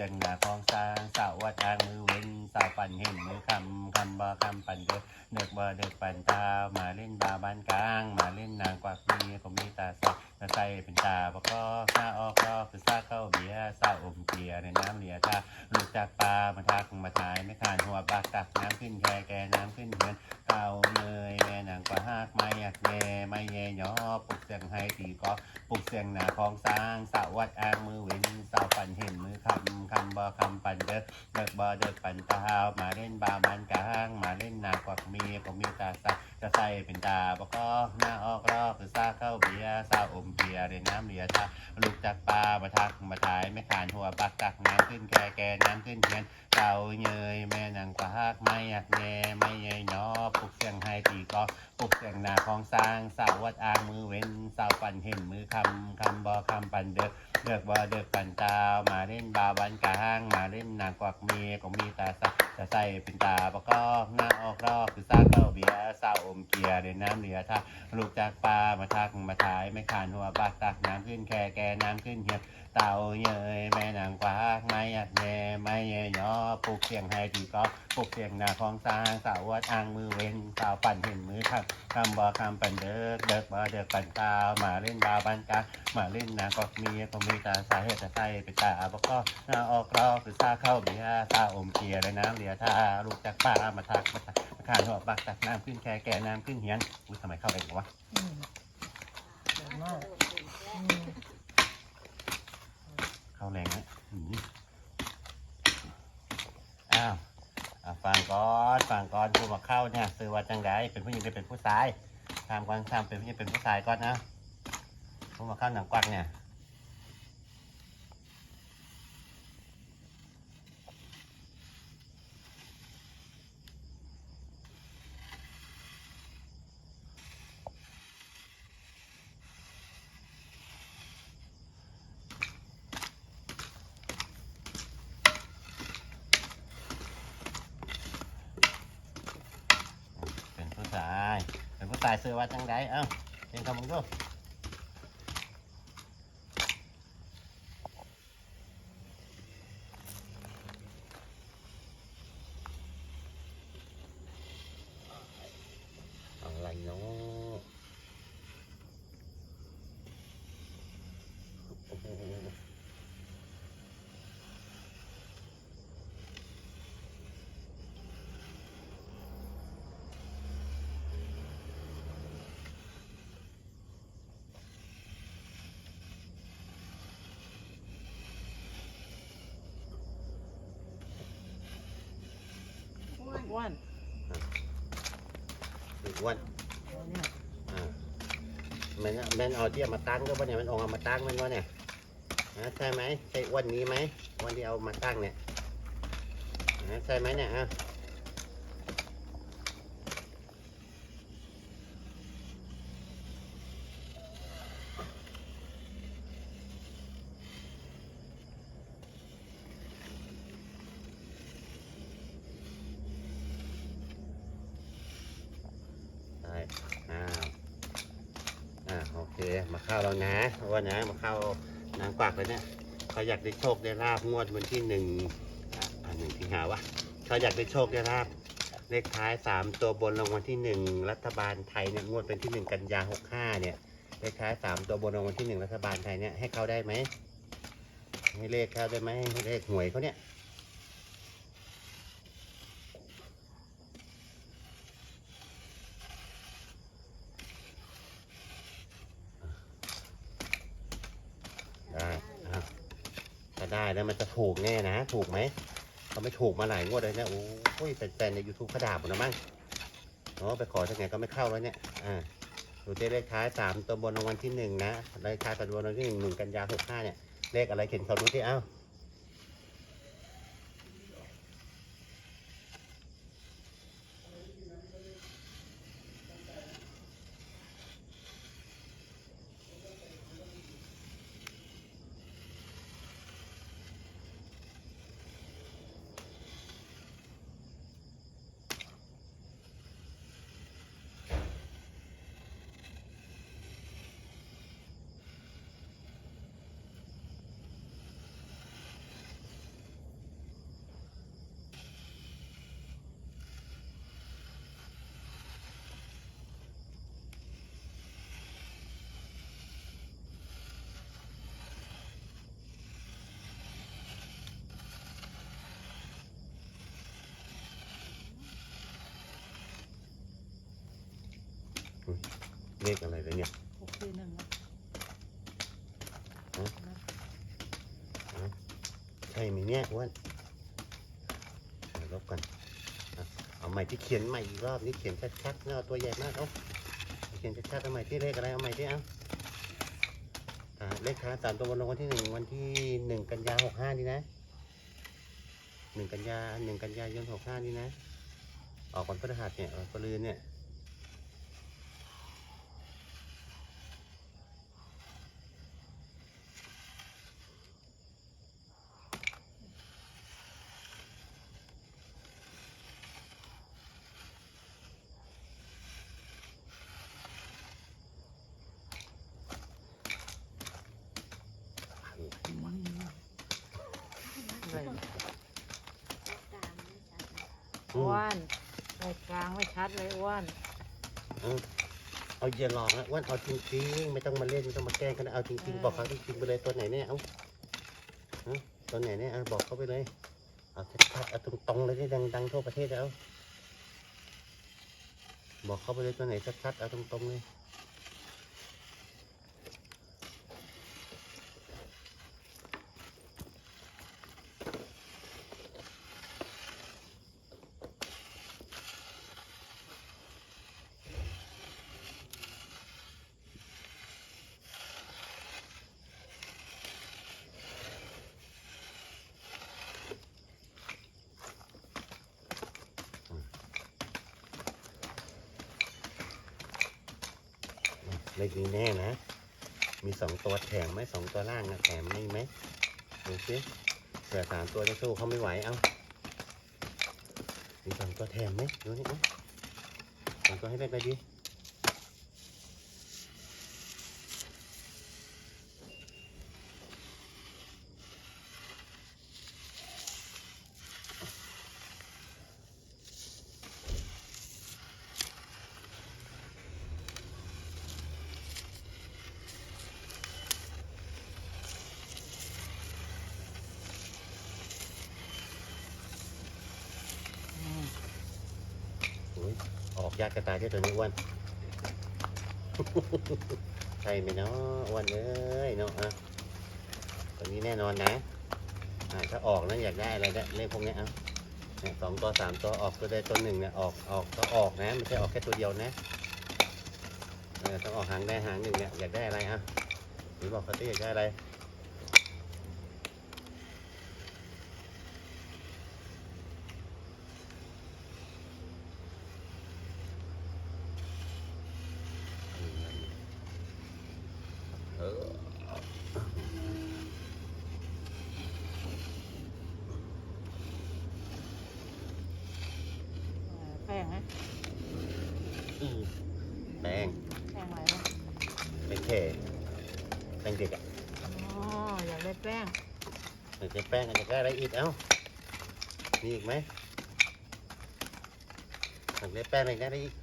สียงหนาของสางสาววัดทางมือเว้นสาวปันเห็นมือคำคำบ่คำปันเด้อเด็กบ่เด็กปันตามาเล่นบาบ้านกลาง มาเล่นนางกวักมีเขามีตาใสตาใสเป็นตาบ่ก็หน้าออกก็คือซาเข้าเบียร์ซาอมเกียร์ในน้ำเหลียทาลูกจากปลามาทักมาถ่ายไม่ขานหัวปากตักน้ำขึ้นแค่แกน้ำขึ้นเฮือนเก่าเนยแม่นางกว่าหากไม่อยากแย่ไม่แย่ย่อปลุกเสียงให้ตีก็ปลุกเสียงหนาของสางสาวัดอ้างมือเว้น เดิกปั่นตาวมาเล่นบามันกลางมาเล่นนากวักมีผมมีตาใสจะใส่เป็นตาบอก็หน้าออกรอบหรือซาเข้า เบียร์ซาอมเบียเรนน้ำเหลียทาลูกจากปลามาทักมาถ่ายไม่ขานหัวปักตักน้ำขึ้นแค่แกน้ำขึ้นเทียนเต่าเยยแม่นางกว่าฮักไม่อยากแย่ไม่ใหญ่นอปลุกเสียงให้ตีก็ปลุกเสียงหนาของสร้างสาววัดอางมือเว้นสาวปั่นเห็นมือคำคำบอคำปั่นเด็กเด็กบอเด็กปั่นตามาเล่นบาบันกลางมาเล่นนางกวักเมียก็มีตาใสจะใส่เป็นตาบกอกหน้าออกรอกคือซาเก้าเบียร์สาวอมเกียร์เด่นน้ำเหลือท่าลูกจากปลามาทักมาถ่ายไม่ขานหัวบากตักน้ำขึ้นแค่แกน้ำขึ้นเฮียเต่าเยยแม่นางกวากไม่อยากแย่ไม่แย่ย่อปลุกเสียงให้ทีก็ปลุกเสียงหนาของสร้างสาววัดอ้างมือเว้นสาวปั่นเห็นมือครับคำบ่คำปั่นเด็กเด็กบ่เด็กปั่นตามาเล่นบาบันกามาเล่นนาก็มีก็มีตาสาเหตุใส่เป็นตาบ่ก็หน้าออกรอคือซาเข้าเบียร์ซาอมเกียร์เลยน้ำเหลียทาลูกจากป้ามาทักมาทักมาขานหัวปักตักน้ำขึ้นแค่แก่น้ำขึ้นเหียนอุ้ยทำไมเข้าเองวะ มเก่ากอืมเข้าแรงนะหืมอ้าวอะฟังก่อนฟังก่อนผู้มาเข้าเนี่ยซื้อว่าจังไรเป็นผู้หญิงเป็นผู้ชายทำก่อนทำเป็นผู้หญิงเป็นผู้ชายก่อนนะผู้มาเข้าหนังกวักเนี่ย เป็นผู้ชาย เป็นผู้ชาย ซื้อว่าจังไดเอ้าเป็นคำมึงดูอะไรเนาะโอ้โห อ้วน อ้วันเนี่ยมันแมันเอาที่เอามาตั้งก็ป่ะเนี่ยมันเออกเอามาตั้งมันวะเนี่ยฮะใช่ไหมใช่อ้วันนี้ไหมอ้วันที่เอามาตั้งเนี่ยฮะใช่ไหมเนี่ยฮะใช่อ้าวอ่าโอ เคมาเข้าแล้วนะว่านะมาเข้านางกวักเลยเนี่ยเขาอยากได้โชคได้ลาบงวดวันที่หนึ่งอะอ่าหนึ่งที่หาวะเขาอยากได้โชคได้ลาบเลขท้ายสามตัวบนรางวัลที่หนึ่งรัฐบาลไทยเนี่ยงวดเป็นที่หนึ่งกันยาหกห้าเนี่ยเลขท้ายสามตัวบนรางวัลที่หนึ่งรัฐบาลไทยเนี่ยให้เขาได้ไหมให้เลขเขาได้ไหมให้เลขหวยเขาเนี่ยได้อะถ้าได้แล้ว มันจะถูกแน่นะ ถูกไหมเขาไม่ถูกมาหลายงวดเลยนะโอ้ยแฟนๆในยูทูบเขาด่าผมนะมั้งเนาะไปขอจากไหนก็ไม่เข้าแล้วเนี่ยอ่าดูได้เลขท้ายสามตัวบนรางวัลที่หนึ่งนะเลขท้ายตัวบนรางวัลที่หนึ่งหนึ่งกันยาหกห้าเนี่ยเลขอะไรเขียนเขาดูที่เอ้า เลขอะไรเลยเนี่ยหกสี่หนึ่งใช่ไหมเนี่ยอ้วนเอาลบกันอะเอาใหม่ที่เขียนใหม่อีกรอบนี่เขียนชัดๆนะเอาตัวใหญ่มากเอาเขียนชัดๆเอาใหม่ที่เลขอะไรเอาใหม่ที่เอาอ่าเลขท้ายสามตัวบนรางวัลที่หนึ่งวันที่หนึ่งกันยาหกห้านี่นะหนึ่งกันยาหนึ่งกันยายนหกห้านี่นะ ออกวันพฤหัสเนี่ยออกพฤหัสเนี่ย อ้วนรายกลางไม่ชัดเลยอ้วนเอาอย่าหลอกนะอ้วนเอาจริงๆ ไม่ต้องมาเล่นไม่ต้องมาแกล้งกันนะเอาจริงๆ บอกเขาจริงๆไปเลยตัวไหนเนี่ยเอาฮะตัวไหนเนี่ยเอาบอกเขาไปเลย เอาชัดๆเอาตรงๆเลยที่ดังๆทั่วประเทศแล้วบอกเขาไปเลยตัวไหนชัดๆเอาตรงๆเลย เลขนี้แน่นะ มีสองตัวแถมไหมสองตัวล่างนะแถมไม่ไหมดูสิเผื่อสามตัวจะสู้เขาไม่ไหวเอามีสองตัวแถมไหมดูนี่นะสองตัวให้เป็นไปดี ออกยากกระตายที่ตัวนี้อ้วนใช่ไหมเนาะอ้วนเอ้ยเนาะอะตัวนี้แน่นอนนะอ่าถ้าออกนั้นอยากได้อะไรได้เลขพวกนี้อะเนี่ยสองตัวสามตัวออกตัวใดตัวหนึ่งเนี่ยออกออกก็ออกนะไม่ใช่ออกแค่ตัวเดียวนะเออต้องออกหางได้หางหนึ่งเนี่ยอยากได้อะไรอะหรือบอกเขาที่อยากได้อะไร เออ แป้งนะ อืมแป้ง แป้งอะไรวะ แป้งแค่แป้งเด็กอะอ๋ออยากได้แป้งอยากได้แป้งอยากได้อะไรอีกเอ้ามีอีกไหมอยากได้แป้งอะไรอยากได้อะไรอีก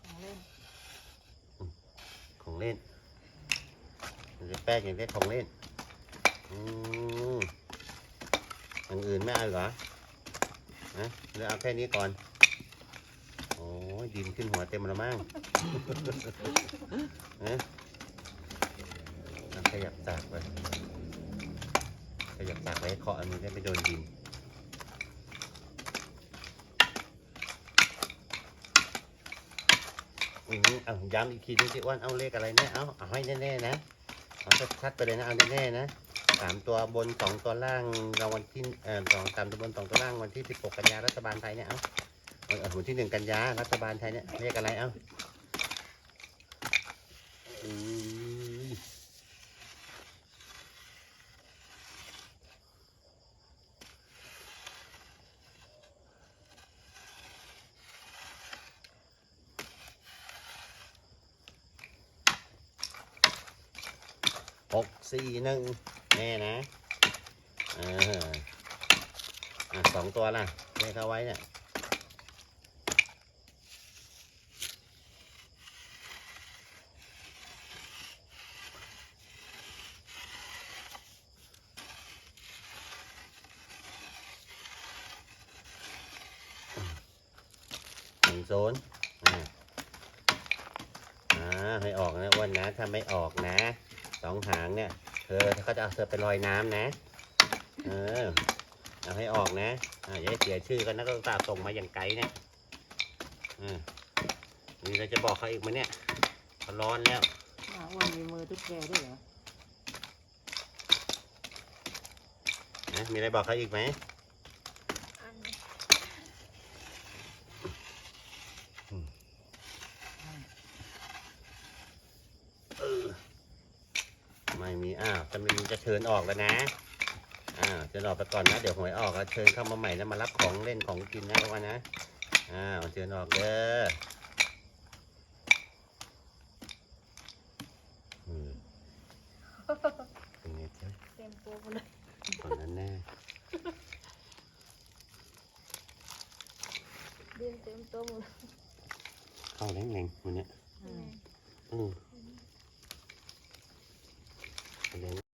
ของ เล่นแป้งอยากได้ของเล่นอืมอย่างอื่นไม่เอาเหรอฮะหรือเอาแค่นี้ก่อน โอ้ยดินขึ้นหัวเต็มแล้วมั้งฮะขยับจากไปขยับจากไปให้เคาะอันนี้ได้ไม่โดนดิน อืมเอาย้ำอีกทีนึงสิอ้วนเอาเลขอะไรเนี่ยเอาเอาให้แน่ๆนะเอาชัดๆไปเลยนะเอาแน่ๆนะสามตัวบนสองตัวล่างรางวัลที่เอ่อสองสามตัวบนสองตัวล่างวันที่สิบหกกันยารัฐบาลไทยเนี่ยเอาเอาเอาวันที่หนึ่งกันยารัฐบาลไทยเนี่ยเลขอะไรเอาอืม สี่หนึ่งแน่นะอะสองตัวนะแม่เขาไว้เนี่ยโซนอ่าให้ออกนะวันนะ ถ้าไม่ออกนะ สองหางเนี่ยเธอเขาจะเอาเธอไปลอยน้ำนะ เออเอาให้ออกนะอ่าอย่าให้เสียชื่อกันนะก็ตาห์ส่งมาอย่างไกลเนี่ยอ่ามีอะไรจะบอกเขาอีกไหมเนี่ยเขาร้อนแล้วหมาอ้วนมีมือตุ๊กแกด้วยเหรอนะมีอะไรบอกเขาอีกไหม อัน ไม่มี อ้าวถ้าไม่มีจะเชิญออกแล้วนะอ้าวเชิญออกไปก่อนนะ เดี๋ยวหวยออกแล้วเชิญเข้ามาใหม่แล้วมารับของเล่นของกินนะทุกวันนะอ้าวเชิญออกเด้ออืมเป็นไงเจ้าเต็มตัวหมดเลยตอนนั้นแน่ดินเต็มตัวหมดเลยเข้าแรงๆวันเนี้ยอืมอืม